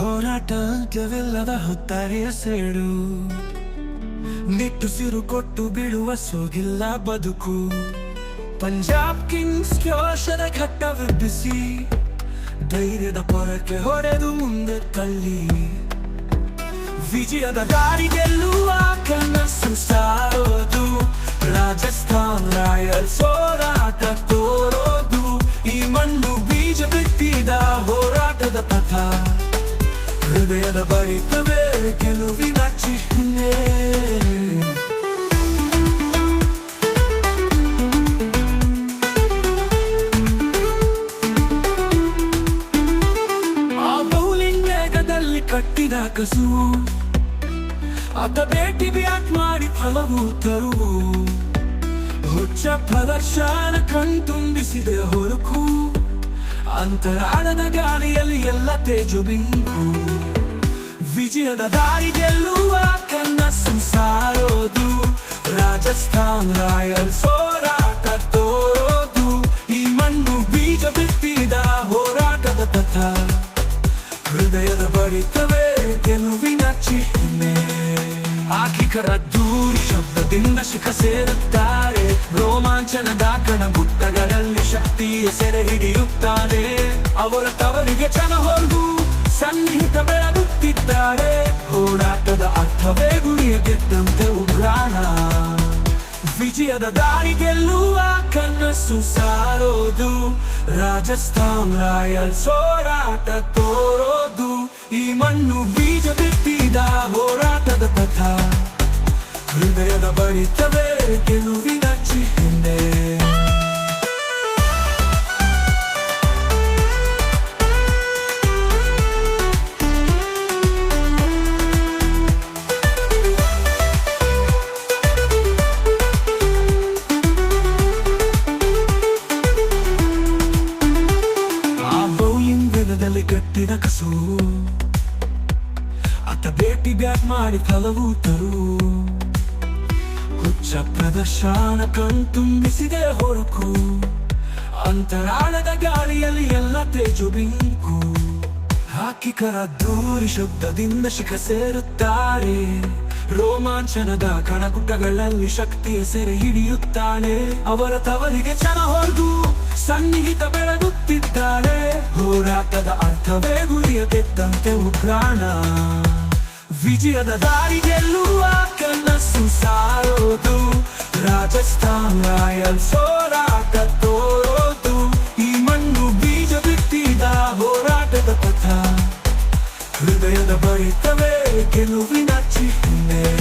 ಹೋರಾಟವಿಲ್ಲದ ಹೊತ್ತಾರೆಯ ಸೇಡು. ನಿಟ್ಟುಸಿರು ಕೊಟ್ಟು ಬೀಳುವ ಸೋಗಿಲ್ಲ ಬದುಕು. ಪಂಜಾಬ್ ಕಿಂಗ್ಸ್ ಯೋಶದ ಘಟ್ಟ ವೃದ್ಧಿಸಿ ಧೈರ್ಯದ ಪೊರಕ್ಕೆ ಹೊಡೆದು ಮುಂದೆ ತಳ್ಳಿ. ವಿಜಯದ ದಾರಿ ಗೆಲ್ಲುವ ಕನಸು ಸಾರೋದು. ರಾಜಸ್ಥಾನ್ ರಾಯಲ್ಸ್ ಹೋರಾಟ ಹೃದಯದ ಬರಿತವೇ ಗೆಲುವಿನ ಚಿಹ್ನೆ. ಆ ಬೌಲಿಂಗ್ ವೇಗದಲ್ಲಿ ಕಟ್ಟಿದ ಕಸು ಆತ ಭೇಟಿ ಬ್ಯಾಟ್ ಮಾಡಿ ಫಲವು ತರುವು. ಹುಚ್ಚ ಪ್ರದರ್ಶನ ಕಣ್ತುಂಬಿಸಿದೆ ಹೊರಕು ಅಂತರಾಳದ ಗಾಳಿಯಲ್ಲಿ ಎಲ್ಲ ತೇಜು ಬಿಂಕು ವಿಜಯದ ದಾರಿ ಗೆಲ್ಲುವ ಕನಸು ಸಾರೋದು ರಾಜಸ್ಥಾನ್ ರಾಯಲ್ಸ್ ಹೋರಾಟ ತೋರೋದು. ಈ ಮಣ್ಣು ಬೀಜ ಬಿತ್ತಿದ ಹೋರಾಟದ ಪಥ ಹೃದಯದ ಬಡಿತವೇ ಗೆಲುವಿನ ಚಿಹ್ನೆ. ಆಕಿಕರ ದೂರಿ ಶಬ್ದದಿಂದ ಶಿಖ ಸೇರುತ್ತಾರೆ. ರೋಮಾಂಚನದ ಕಣ ಗುಟ್ಟಗಳಲ್ಲಿ ಶಕ್ತಿಯ ಸೆರೆ ಹಿಡಿಯುತ್ತಾರೆ ಅವರ ತವರಿಗೆ ಚನ ಹೊರಗು ಅರ್ಥವೇ ಗುರಿಯ ಗೆದ್ದಂತೆ ಉಗ್ರಾಣ. ವಿಜಯದ ದಾರಿ ಗೆಲ್ಲುವ ಕನಸು ಸಾರೋದು. ರಾಜಸ್ಥಾನ್ ರಾಯಲ್ಸ್ ಹೋರಾಟ ತೋರೋದು. ಈ ಮಣ್ಣು ಬೀಜ ಬಿತ್ತಿದ ಹೋರಾಟದ ಪಥ ಹೃದಯದ ಬರಿತವೇ ಗೆಲುವಿನ ಕಟ್ಟಿದ ಕಸು. ಆತ ಭೇಟಿ ಬ್ಯಾಕ್ ಮಾಡಿ ಫಲವು ತರು. ಹುಚ್ಚ ಪ್ರದರ್ಶನ ಕಣ್ತುಂಬಿಸಿದೆ ಹೊರಕು. ಅಂತರಾಳದ ಗಾಳಿಯಲ್ಲಿ ಎಲ್ಲ ತೇಜು ಬಿಂಕು. ಹಾಕಿಕರ ದೂರಿ ಶಬ್ದದಿಂದ ಶಿಖ ಸೇರುತ್ತಾರೆ. ರೋಮಾಂಚನದ ಕಣಕುಟಗಳಲ್ಲಿ ಶಕ್ತಿಯ ಸೆರೆ ಹಿಡಿಯುತ್ತಾಳೆ. ಅವರ ತವರಿಗೆ ಚನ ಹೊರದು ಸನ್ನಿಹಿತ ಬೆಳಗುತ್ತಿದ್ದಾಳೆ. ಹೋರಾಟದ ಅರ್ಥವೇ ಗುರಿಯ ತೆತ್ತಂತೆ ಉಗ್ರಾಣ. ವಿಜಯದ ದಾರಿ ಗೆಲ್ಲುವ ಕನಸು ಸಾರೋದು. ರಾಜಸ್ಥಾನ್ ರಾಯಲ್ ಸೋರಾಟ ತೋರೋದು. ಈ ಮಣ್ಣು ಬೀಜ ಬಿತ್ತಿದ ಹೋರಾಟದ ಪಥ. ಹೃದಯದ ಬಳಿತವೇ ಗೆಲುವಿನ ಚಿಹ್ನೆ